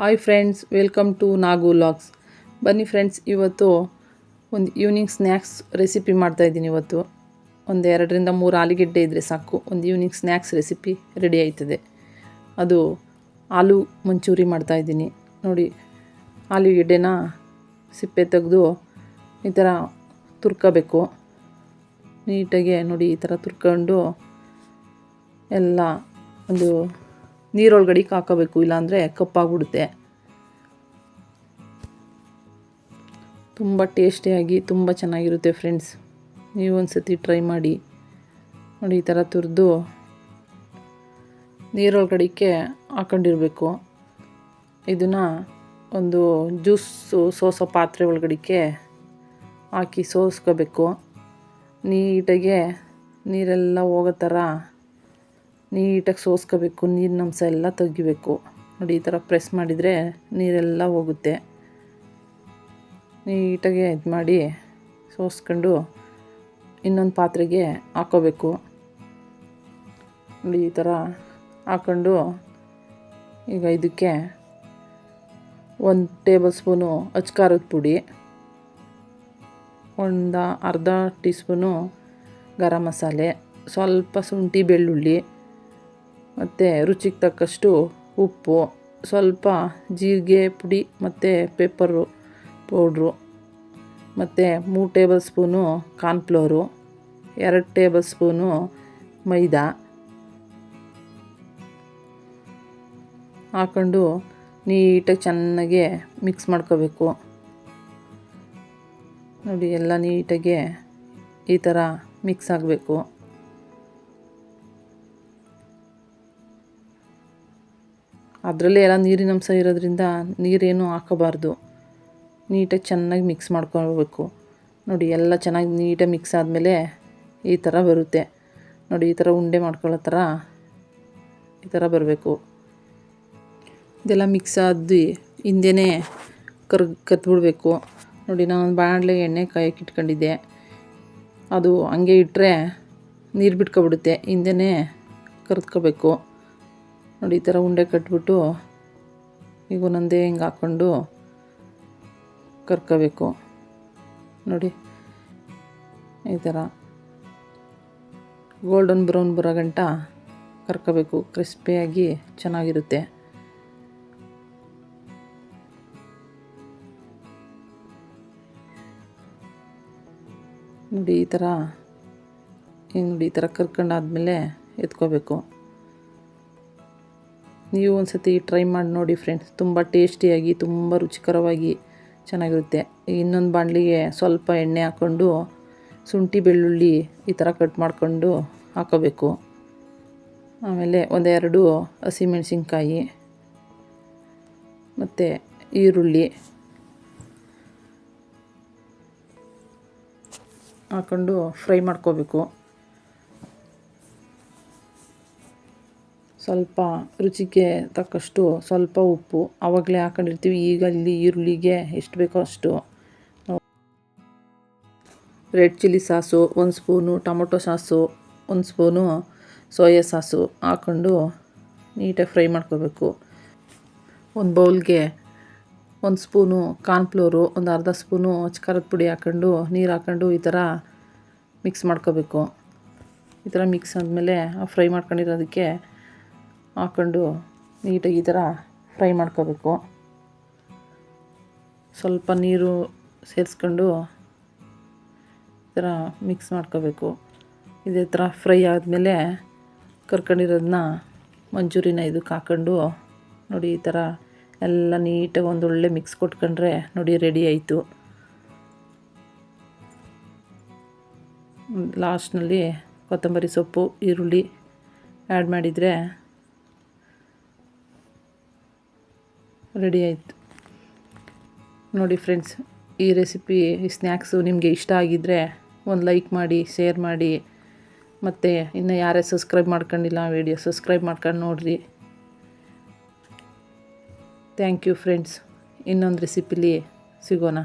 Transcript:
Hi friends welcome to Nagu logs ಬನ್ನಿ friends ಇವತ್ತು ಒಂದು ಈವ್ನಿಂಗ್ ಸ್ನ್ಯಾಕ್ಸ್ ರೆಸಿಪಿ ಮಾಡ್ತಾಯಿದ್ದೀನಿ ಇವತ್ತು. ಒಂದು ಎರಡರಿಂದ ಮೂರು ಆಲೂಗೆಡ್ಡೆ ಇದ್ದರೆ ಸಾಕು. ಒಂದು ಈವ್ನಿಂಗ್ ಸ್ನ್ಯಾಕ್ಸ್ ರೆಸಿಪಿ ರೆಡಿ ಆಯ್ತದೆ. ಅದು ಆಲೂ ಮಂಚೂರಿ ಮಾಡ್ತಾಯಿದ್ದೀನಿ ನೋಡಿ, ಆಲೂಗೆಡ್ಡೆನ ಸಿಪ್ಪೆ ತೆಗೆದು ಈ ಥರ ತುರ್ಕೋಬೇಕು. ನೀಟಾಗಿ ನೋಡಿ ಈ ಥರ ತುರ್ಕೊಂಡು ಎಲ್ಲ ಒಂದು ನೀರೊಳಗಡೆಗೆ ಹಾಕೋಬೇಕು ಇಲ್ಲಾಂದರೆ ಕಪ್ಪಾಗ್ಬಿಡುತ್ತೆ. ತುಂಬ ಟೇಸ್ಟಿಯಾಗಿ ತುಂಬ ಚೆನ್ನಾಗಿರುತ್ತೆ ಫ್ರೆಂಡ್ಸ್ ನೀವು ಒಂದು ಸತಿ ಟ್ರೈ ಮಾಡಿ. ನೋಡಿ, ಈ ಥರ ತುರಿದು ನೀರೊಳಗಡೆಗೆ ಹಾಕೊಂಡಿರಬೇಕು. ಇದನ್ನು ಒಂದು ಜ್ಯೂಸು ಸೋಸೋ ಪಾತ್ರೆ ಒಳಗಡೆಗೆ ಹಾಕಿ ಸೋಸ್ಕೋಬೇಕು. ನೀಟಾಗೆ ನೀರೆಲ್ಲ ಹೋಗೋ ಥರ ನೀಟಾಗಿ ಸೋಸ್ಕೋಬೇಕು ನೀರಿನ ಅಂಶ ಎಲ್ಲ ತೆಗಿಬೇಕು. ನೋಡಿ, ಈ ಥರ ಪ್ರೆಸ್ ಮಾಡಿದರೆ ನೀರೆಲ್ಲ ಹೋಗುತ್ತೆ. ನೀಟಾಗಿ ಇದು ಮಾಡಿ ಸೋಸ್ಕೊಂಡು ಇನ್ನೊಂದು ಪಾತ್ರೆಗೆ ಹಾಕೋಬೇಕು. ನೋಡಿ, ಈ ಥರ ಹಾಕ್ಕೊಂಡು ಈಗ ಇದಕ್ಕೆ ಒಂದು ಟೇಬಲ್ ಸ್ಪೂನು ಅಚ್ಕಾರದ ಪುಡಿ, ಒಂದು ಅರ್ಧ ಟೀ ಸ್ಪೂನು ಗರಂ ಮಸಾಲೆ, ಸ್ವಲ್ಪ ಶುಂಠಿ ಬೆಳ್ಳುಳ್ಳಿ ಮತ್ತು ರುಚಿಗೆ ತಕ್ಕಷ್ಟು ಉಪ್ಪು, ಸ್ವಲ್ಪ ಜೀರಿಗೆ ಪುಡಿ ಮತ್ತು ಪೆಪ್ಪರು ಪೌಡ್ರು ಮತ್ತು ಮೂರು ಟೇಬಲ್ ಸ್ಪೂನು ಕಾರ್ನ್ಫ್ಲೋರು ಎರಡು ಟೇಬಲ್ ಸ್ಪೂನು ಮೈದಾ ಹಾಕೊಂಡು ನೀಟಾಗಿ ಚೆನ್ನಾಗಿ ಮಿಕ್ಸ್ ಮಾಡ್ಕೋಬೇಕು. ನೋಡಿ, ಎಲ್ಲ ನೀಟಾಗಿ ಈ ಥರ ಮಿಕ್ಸ್ ಆಗಬೇಕು. ಅದರಲ್ಲೇ ಎಲ್ಲ ನೀರಿನ ಅಂಶ ಇರೋದ್ರಿಂದ ನೀರೇನು ಹಾಕೋಬಾರ್ದು. ನೀಟಾಗಿ ಚೆನ್ನಾಗಿ ಮಿಕ್ಸ್ ಮಾಡ್ಕೊಬೇಕು ನೋಡಿ, ಎಲ್ಲ ಚೆನ್ನಾಗಿ ನೀಟಾಗಿ ಮಿಕ್ಸ್ ಆದಮೇಲೆ ಈ ಥರ ಬರುತ್ತೆ. ನೋಡಿ, ಈ ಥರ ಉಂಡೆ ಮಾಡ್ಕೊಳ್ಳೋ ಥರ ಈ ಥರ ಬರಬೇಕು. ಇದೆಲ್ಲ ಮಿಕ್ಸ್ ಆದ್ದು ಹಿಂದೆನೇ ಕರ್, ಕತ್ಬಿಡ್ಬೇಕು. ನೋಡಿ ನಾನು ಬಾಣಲೆ ಎಣ್ಣೆ ಕಾಯಕ್ಕೆ ಇಟ್ಕೊಂಡಿದ್ದೆ. ಅದು ಹಂಗೆ ಇಟ್ಟರೆ ನೀರು ಬಿಟ್ಕೊಬಿಡುತ್ತೆ. ಹಿಂದೆನೇ ಕರ್ದ್ಕೋಬೇಕು. ನೋಡಿ, ಈ ಥರ ಉಂಡೆ ಕಟ್ಬಿಟ್ಟು ಈಗ ಒಂದೊಂದೇ ಹಿಂಗೆ ಹಾಕ್ಕೊಂಡು ಕರ್ಕೋಬೇಕು. ನೋಡಿ, ಈ ಥರ ಗೋಲ್ಡನ್ ಬ್ರೌನ್ ಬರೋ ಗಂಟ ಕರ್ಕೋಬೇಕು. ಕ್ರಿಸ್ಪಿಯಾಗಿ ಚೆನ್ನಾಗಿರುತ್ತೆ. ನೋಡಿ, ಈ ಥರ ಹಿಂಗೆ ನೋಡಿ, ಈ ಥರ ಕರ್ಕೊಂಡಾದ್ಮೇಲೆ ಎತ್ಕೋಬೇಕು. ನೀವು ಒಂದು ಸತಿ ಟ್ರೈ ಮಾಡಿ ನೋಡಿ ಫ್ರೆಂಡ್ಸ್ ತುಂಬ ಟೇಸ್ಟಿಯಾಗಿ ತುಂಬ ರುಚಿಕರವಾಗಿ ಚೆನ್ನಾಗಿರುತ್ತೆ. ಇನ್ನೊಂದು ಬಾಣಲಿಗೆ ಸ್ವಲ್ಪ ಎಣ್ಣೆ ಹಾಕ್ಕೊಂಡು ಶುಂಠಿ, ಬೆಳ್ಳುಳ್ಳಿ ಈ ಥರ ಕಟ್ ಮಾಡಿಕೊಂಡು ಹಾಕೋಬೇಕು. ಆಮೇಲೆ ಒಂದೆರಡು ಹಸಿಮೆಣಸಿನ್ಕಾಯಿ ಮತ್ತು ಈರುಳ್ಳಿ ಹಾಕ್ಕೊಂಡು ಫ್ರೈ ಮಾಡ್ಕೋಬೇಕು. ಸ್ವಲ್ಪ ರುಚಿಗೆ ತಕ್ಕಷ್ಟು ಸ್ವಲ್ಪ ಉಪ್ಪು. ಆವಾಗಲೇ ಹಾಕೊಂಡಿರ್ತೀವಿ. ಈಗ ಇಲ್ಲಿ ಈರುಳ್ಳಿಗೆ ಎಷ್ಟು ಬೇಕೋ ಅಷ್ಟು. ರೆಡ್ ಚಿಲ್ಲಿ ಸಾಸು, ಒಂದು ಸ್ಪೂನು ಟೊಮೊಟೊ ಸಾಸು, ಒಂದು ಸ್ಪೂನು ಸೋಯಾ ಸಾಸು ಹಾಕ್ಕೊಂಡು ನೀಟಾಗಿ ಫ್ರೈ ಮಾಡ್ಕೋಬೇಕು. ಒಂದು ಬೌಲ್ಗೆ ಒಂದು ಸ್ಪೂನು ಕಾರ್ನ್ಫ್ಲೋರು, ಒಂದು ಅರ್ಧ ಸ್ಪೂನು ಖಾರದ ಪುಡಿ ಹಾಕ್ಕೊಂಡು ನೀರು ಹಾಕ್ಕೊಂಡು ಈ ಥರ ಮಿಕ್ಸ್ ಮಾಡ್ಕೋಬೇಕು. ಈ ಥರ ಮಿಕ್ಸ್ ಆದಮೇಲೆ ಫ್ರೈ ಮಾಡ್ಕೊಂಡಿರೋದಕ್ಕೆ ಹಾಕ್ಕೊಂಡು ನೀಟಾಗಿ ಈ ಥರ ಫ್ರೈ ಮಾಡ್ಕೋಬೇಕು. ಸ್ವಲ್ಪ ನೀರು ಸೇರಿಸ್ಕೊಂಡು ಈ ಥರ ಮಿಕ್ಸ್ ಮಾಡ್ಕೋಬೇಕು. ಇದೇ ಥರ ಫ್ರೈ ಆದಮೇಲೆ ಕರ್ಕೊಂಡಿರೋದನ್ನ ಮಂಚೂರಿನ ಇದಕ್ಕೆ ಹಾಕ್ಕೊಂಡು ನೋಡಿ ಈ ಥರ ಎಲ್ಲ ನೀಟಾಗಿ ಒಂದೊಳ್ಳೆ ಮಿಕ್ಸ್ ಕೊಟ್ಕೊಂಡ್ರೆ ನೋಡಿ ರೆಡಿ ಆಯಿತು. ಲಾಸ್ಟ್ನಲ್ಲಿ ಕೊತ್ತಂಬರಿ ಸೊಪ್ಪು, ಈರುಳ್ಳಿ ಆ್ಯಡ್ ಮಾಡಿದರೆ ರೆಡಿ ಆಯಿತು. ನೋಡಿ ಫ್ರೆಂಡ್ಸ್ ಈ ರೆಸಿಪಿ ಈ ಸ್ನ್ಯಾಕ್ಸು ನಿಮಗೆ ಇಷ್ಟ ಆಗಿದ್ದರೆ ಒಂದು ಲೈಕ್ ಮಾಡಿ ಶೇರ್ ಮಾಡಿ, ಮತ್ತು ಇನ್ನು ಯಾರೇ ಸಬ್ಸ್ಕ್ರೈಬ್ ಮಾಡ್ಕೊಂಡಿಲ್ಲ ವೀಡಿಯೋ ಸಬ್ಸ್ಕ್ರೈಬ್ ಮಾಡ್ಕೊಂಡು ನೋಡಿರಿ. ಥ್ಯಾಂಕ್ ಯು ಫ್ರೆಂಡ್ಸ್ ಇನ್ನೊಂದು ರೆಸಿಪಿಲಿ ಸಿಗೋಣ.